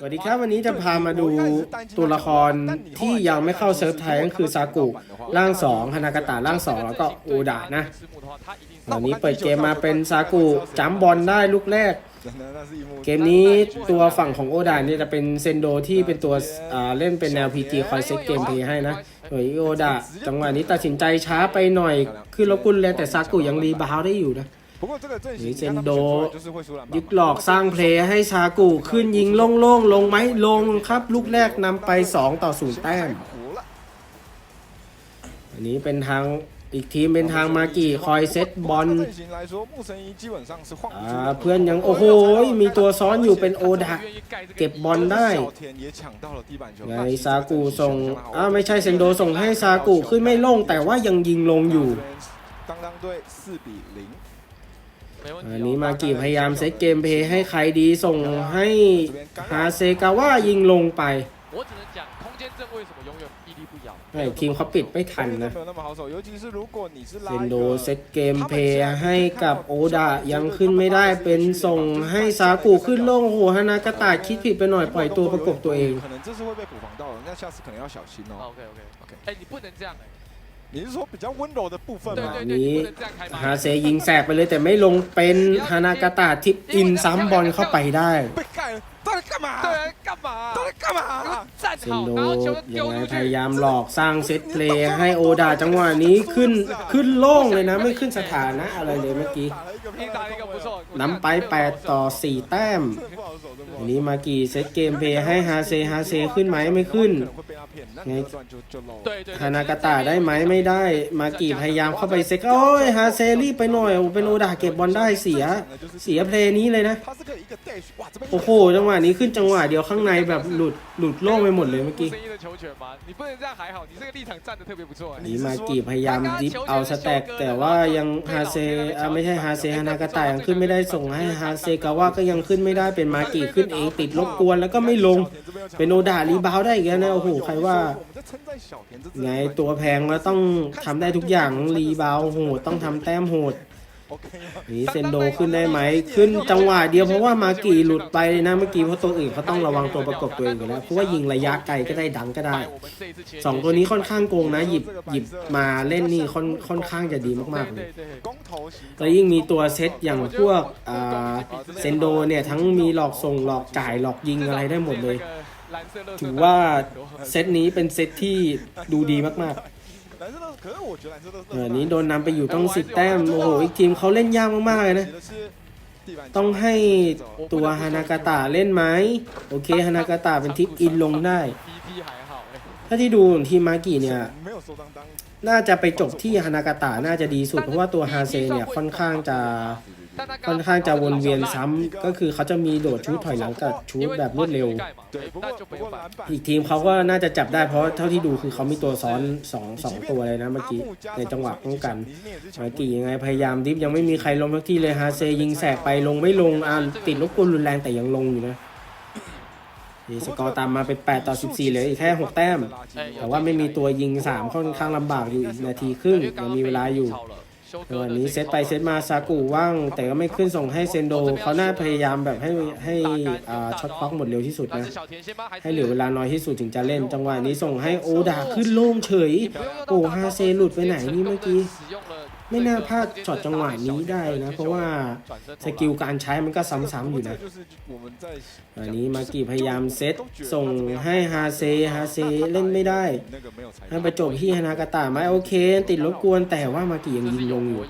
สวัสดีครับวันนี้จะพามาดูตัวละครที่ยังไม่เข้าเซิร์ฟไทยก็คือซากุร่าง2ฮานากาตะร่าง2แล้วก็โอดะนะวันนี้เปิดเกมมาเป็นซากุจัมบอลได้ลูกแรก เกมนี้ตัวฝั่งของโอดะเนี่ยจะเป็นเซนโดที่เป็นตัวอ่าเล่นเป็นแนว PG คอยเซ็ตเกมเพลย์ให้นะโดยโอดะจังหวะนี้ตัดสินใจช้าไปหน่อยคือรบกุนแรงแต่ซากุยังรีบาวได้อยู่นะ หรือเซนโดยึกหลอกสร้างเพลย์ให้ซากุขึ้นยิงโล่งๆลงไหมลงครับ ลูกแรกนำไป 2 ต่อ0แต้ม อันนี้เป็นทางอีกทีมเป็นทางมากิคอยเซตบอลอ่าเพื่อนยัง โอ้โห มีตัวซ้อนอยู่เป็นโอดะเก็บบอลได้ไงซากุส่งอ้าวไม่ใช่เซนโดส่งให้ซากุขึ้นไม่ลงแต่ว่ายังยิงลงอยู่ อันนี้มากีพยายามเซตเกมเพย์ให้ใครดีส่งให้ฮาเซกาว่ายิงลงไปไอ้ทีมเขาปิดไม่ทันนะเซนโดเซตเกมเพย์ให้กับโอดายังขึ้นไม่ได้เป็นส่งให้ซากุขึ้นโล่งโหฮานากาตาคิดผิดไปหน่อยปล่อยตัวประกบตัวเอง 你不能这样哎，你是说比较温柔的部分吗？对对对，你你不能这样开 ฮา 麦。 เซยิงแสกไปเลยแต่ไม่ลงเป็นฮานากาตะทิปอินซ้ำบอลเข้าไปได้ 被盖了，到底干嘛？对，干嘛？到底干嘛？站 เซน 好， โด 然后球 ยั 丢 งไง 出 พยา 去。 ยามหลอกสร้างเซตเพลย์ให้โอดาจังหวะนี้ขึ้นขึ้นโล่งเลยนะ ไม่ขึ้นสถานะอะไรเลยเมื่อกี้ 硬打一个不错， นำไป 8 ต่อ 4 แต้ม 不好守，真不 อั 好 นนี้มากี่เซตเกมเพลย์ให้ฮาเซฮาเซขึ้นไหมไม่ขึ้น 可能会被 ไงฮานากาตะได้ไหมไม่ได้ มากีพยายามเข้าไปเซ็กโอ้ยฮาเซรี่ไปหน่อยโอเปโนโอดาเก็บบอลได้เสียเสียเพลนี้เลยนะโอ้โหจังหวะนี้ขึ้นจังหวะเดียวข้างในแบบหลุดหลุดโล่งไปหมดเลยเมื่อกี้นี่มากีพยายามดิฟเอาสแต็กแต่ว่ายังฮาเซไม่ใช่ฮาเซฮานากาตะยังขึ้นไม่ได้ส่งให้ฮาเซกาว่าก็ยังขึ้นไม่ได้เป็นมากีขึ้นเองติดรบกวนแล้วก็ไม่ลงเป็นโอดารีบาวได้อีกแล้วนะโอ้โหใครว่าไงตัวแพงแล้วต้องทำได้ทุกอย่างรีบาวโหดต้องทำแต้มโหดนี่เซนโดขึ้นได้ไหม ขึ้นจังหวะเดียวเพราะว่ามากีหลุดไปนะเมื่อกี้เพราะตัวอื่นเขาต้องระวังตัวประกบตัวเองอยู่แล้วเพราะว่ายิงระยะไกลก็ได้ดังก็ได้ 2 ตัวนี้ค่อนข้างโกงนะ หยิบหยิบมาเล่นนี่ค่อนค่อนข้างจะดีมากๆเลยแล้วยิ่งมีตัวเซตอย่างพวกเซนโดเนี่ยทั้งมีหลอกส่งหลอกจ่ายหลอกยิงอะไรได้หมดเลย ถือว่าเซตนี้เป็นเซตที่ดูดีมากๆเหนือนี้โดนนำไปอยู่ต้องสิบแต้ม โอ้โห อีกทีมเขาเล่นยากมากๆเลยนะ ต้องให้ตัวฮานากาตะเล่นไหม โอเค ฮานากาตะเป็นทิปอินลงได้ ถ้าที่ดูทีมมากิเนี่ย น่าจะไปจบที่ฮานากาตะน่าจะดีสุด เพราะว่าตัวฮาเซเนี่ยค่อนข้างจะ ค่อนข้างจะวนเวียนซ้ำ ก็คือเขาจะมีโดดชุดถอยหลังกับชุดแบบรวดเร็ว อีกทีมเขาก็น่าจะจับได้เพราะเท่าที่ดูคือเขามีตัวซ้อน2อสตัวเลยนะเมื่อกี้ในจังหวะป้องกันมื่อกี้ยังไงพยายามดิฟยังไม่มีใครลงทักที่เลยฮาเซยิงแสกไปลงไม่ลงอ่าติดลูกกุลรุนแรงแต่ยังลงอยู่นะสกอร์ตามมาเป็น 8 ต่อ 14เหลืออีกแค่ 6 แต้ม แต่ว่าไม่มีตัวยิง 3 ค่อนข้างลำบากอยู่อีกนาทีครึ่งยังมีเวลาอยู่ จังหวะนี้เซตไปเซตมาซากุว่าง แต่ก็ไม่ขึ้นส่งให้เซนโดเขาน่าพยายามแบบให้ให้ช็อตคล็อกหมดเร็วที่สุดนะให้เหลือเวลาน้อยที่สุดถึงจะเล่น จังหวะนี้ส่งให้โอดาขึ้นโล่งเฉย โอ้ฮาเซหลุดไปไหนนี่เมื่อกี้ ไม่น่าพลาดช็อตจังหวะนี้ได้นะ เพราะว่าสกิลการใช้มันก็ซ้ำๆอยู่นะอันนี้มากิพยายามเซตส่งให้ฮาเซฮาเซเล่นไม่ได้ให้ประจบที่ฮานากาตาไม่โอเค ติดรบกวนแต่ว่ามากิยังยิงลงอยู่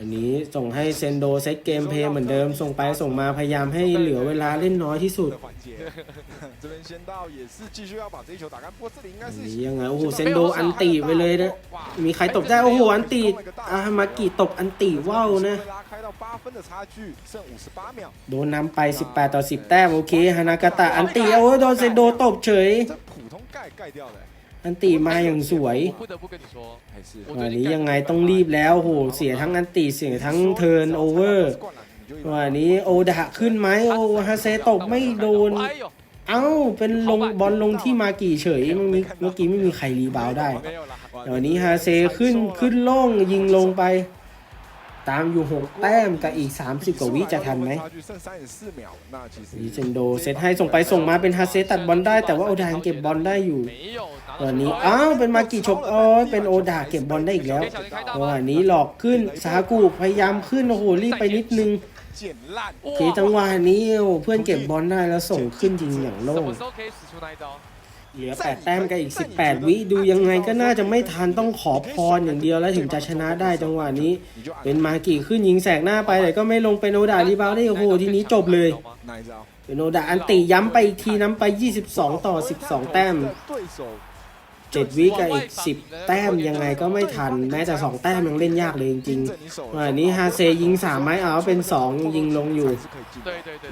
อันนี้ส่งให้เซนโดเซตเกมเพย์เหมือนเดิมส่งไปส่งมาพยายามให้เหลือเวลาเล่นน้อยที่สุดยังไงโอ้โหเซนโดอันตีไปเลยนะมีใครตบได้โอ้โหอันตีอามากิตบอันตีว้าวนะโดนนำไป 18 ต่อ 10 แต้มโอเคฮานากาตะอันตีโอ้โดนเซนโดตบเฉย อันตีมาอย่างสวยวันนี้ยังไงต้องรีบแล้วโหเสียทั้งอันตีเสียทั้งเทิร์นโอเวอร์วันนี้โอดะขึ้นไหมโอฮาเซตกไม่โดน เอ้าเป็นลงบอลลงที่มากี่เฉยเมื่อกี้ไม่มีใครรีบาวได้วันนี้ฮาเซขึ้นขึ้นล่องยิงลงไป ตามอยู่ 6 แต้มกับอีก 30 กว่าวิจะทันไหมนิเซนโดเซตให้ส่งไปส่งมาเป็นฮาเซตัดบอลได้แต่ว่าโอดาเก็บบอลได้อยู่ตอนนี้อ้าวเป็นมากิชกเอ้ยเป็นโอดาเก็บบอลได้อีกแล้ววันนี้หลอกขึ้นสากูพยายามขึ้นโอ้โหรีบไปนิดนึงทีจังหวะนี้เพื่อนเก็บบอลได้แล้วส่งขึ้นจริงอย่างโล่ง เหลือ 8 แต้มกันอีก 18 วิดูยังไงก็น่าจะไม่ทันต้องขอพรอย่างเดียวแล้วถึงจะชนะได้จังหวะนี้ เป็นมากี่ขึ้นยิงแสกหน้าไปแต่ก็ไม่ลงเป็นโอดารีบาวได้โอ้โหทีนี้จบเลยเป็นโอดาอันติย้ำไปอีกทีน้ำไป 22 ต่อ 12 แต้ม เจ็ดวิกับอีกสิบแต้มยังไงก็ไม่ทัน แม้แต่สองแต้มยังเล่นยากเลยจริงๆวันนี้ฮาเซยิงสามไม้เอาเป็นสองยิงลงอยู่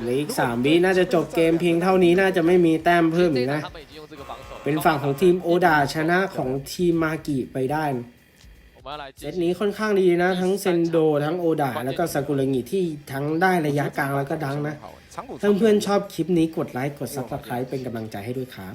เหลืออีกสามวิน่าจะจบเกมเพียงเท่านี้น่าจะไม่มีแต้มเพิ่มอีกนะ เป็นฝั่งของทีมโอดาชนะของทีมมากิไปได้เซตนี้ค่อนข้างดีนะ ทั้งเซนโด ทั้งโอดาแล้วก็สกุละงิที่ทั้งได้ระยะกลางแล้วก็ดังนะถ้าเพื่อนชอบคลิปนี้กดไลค์ กดซับสไครป์เป็นกำลังใจให้ด้วยครับ